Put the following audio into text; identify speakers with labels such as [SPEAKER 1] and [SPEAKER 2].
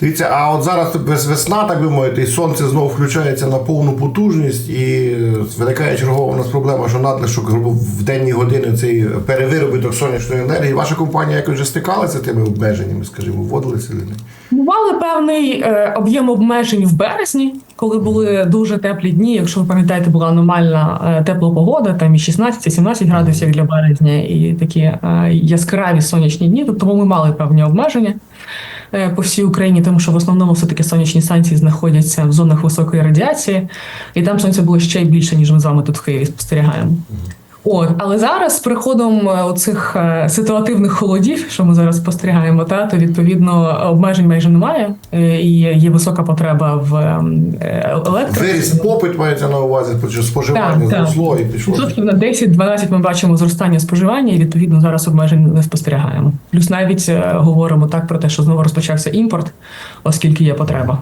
[SPEAKER 1] Дивіться, а от зараз весна, так би мовити, і сонце знову включається на повну потужність, і виникає чергова у нас проблема, що надлишок в денні години цей перевиробіток сонячної енергії. Ваша компанія якось вже стикалася тими обмеженнями, скажімо, вводилися?
[SPEAKER 2] Бували певний е, об'єм обмежень в березні, коли були дуже теплі дні. Якщо ви пам'ятаєте, була аномальна е, тепла погода, там і 16, і 17 градусів для березня, і такі е, яскраві сонячні дні. Тобто ми мали певні обмеження е, по всій Україні, тому що в основному все таки сонячні станції знаходяться в зонах високої радіації, і там сонце було ще більше, ніж ми з вами тут в Києві спостерігаємо. От, але зараз з приходом е, оцих е, ситуативних холодів, що ми зараз спостерігаємо, та то відповідно обмежень майже немає, е, і є висока потреба в ем, е, електриці.
[SPEAKER 1] Виріс попит мається на увазі, що споживання
[SPEAKER 2] Так, так.
[SPEAKER 1] зросло і пішло.
[SPEAKER 2] Відсотків на 10-12 ми бачимо зростання споживання, і відповідно зараз обмежень не спостерігаємо. Плюс навіть говоримо так про те, що знову розпочався імпорт, оскільки є потреба.